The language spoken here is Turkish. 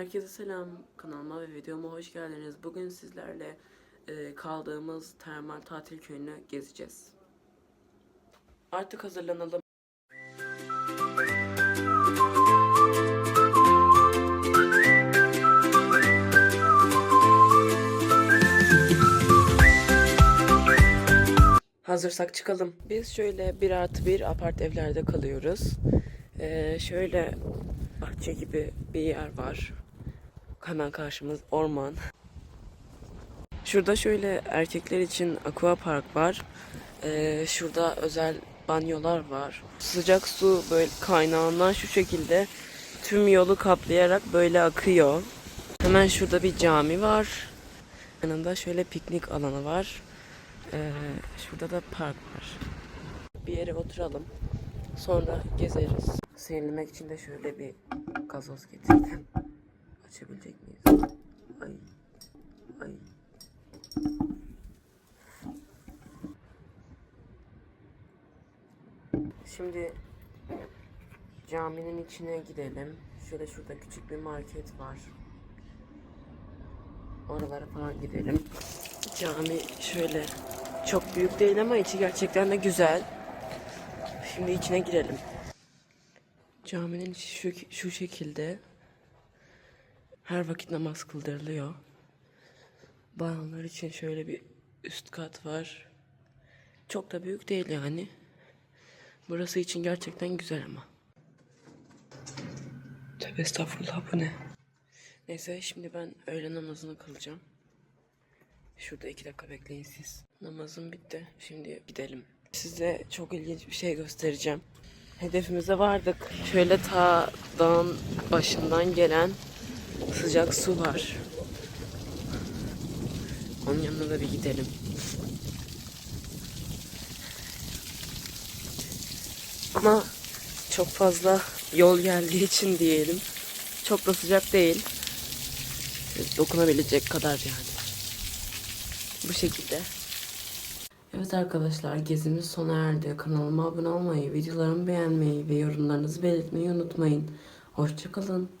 Herkese selam kanalıma ve videoma hoş geldiniz. Bugün sizlerle e, kaldığımız termal tatil köyünü gezeceğiz. Artık hazırlanalım. Hazırsak çıkalım. Biz şöyle bir artı bir apart evlerde kalıyoruz. Ee, şöyle bahçe gibi bir yer var. Hemen karşımız orman. Şurada şöyle erkekler için aqua park var. Ee, şurada özel banyolar var. Sıcak su böyle kaynağından şu şekilde tüm yolu kaplayarak böyle akıyor. Hemen şurada bir cami var. Yanında şöyle piknik alanı var. Ee, şurada da park var. Bir yere oturalım. Sonra gezeriz. Serinlemek için de şöyle bir gazoz getirdim. Açabilecek miyiz? Ay. Ay. Şimdi caminin içine gidelim. Şöyle şurada küçük bir market var. Oralara falan gidelim. Cami şöyle çok büyük değil ama içi gerçekten de güzel. Şimdi içine girelim. Caminin şu, şu şekilde. Her vakit namaz kıldırılıyor. Bayanlar için şöyle bir üst kat var. Çok da büyük değil yani. Burası için gerçekten güzel ama. Tövbe estağfurullah bu ne? Neyse şimdi ben öğle namazını kılacağım. Şurada iki dakika bekleyin siz. Namazım bitti. Şimdi gidelim. Size çok ilginç bir şey göstereceğim. Hedefimize vardık. Şöyle ta dağın başından gelen sıcak su var. Onun yanına da bir gidelim. Ama çok fazla yol geldiği için diyelim. Çok da sıcak değil. Dokunabilecek kadar yani. Bu şekilde. Evet arkadaşlar gezimiz sona erdi. Kanalıma abone olmayı, videolarımı beğenmeyi ve yorumlarınızı belirtmeyi unutmayın. Hoşçakalın.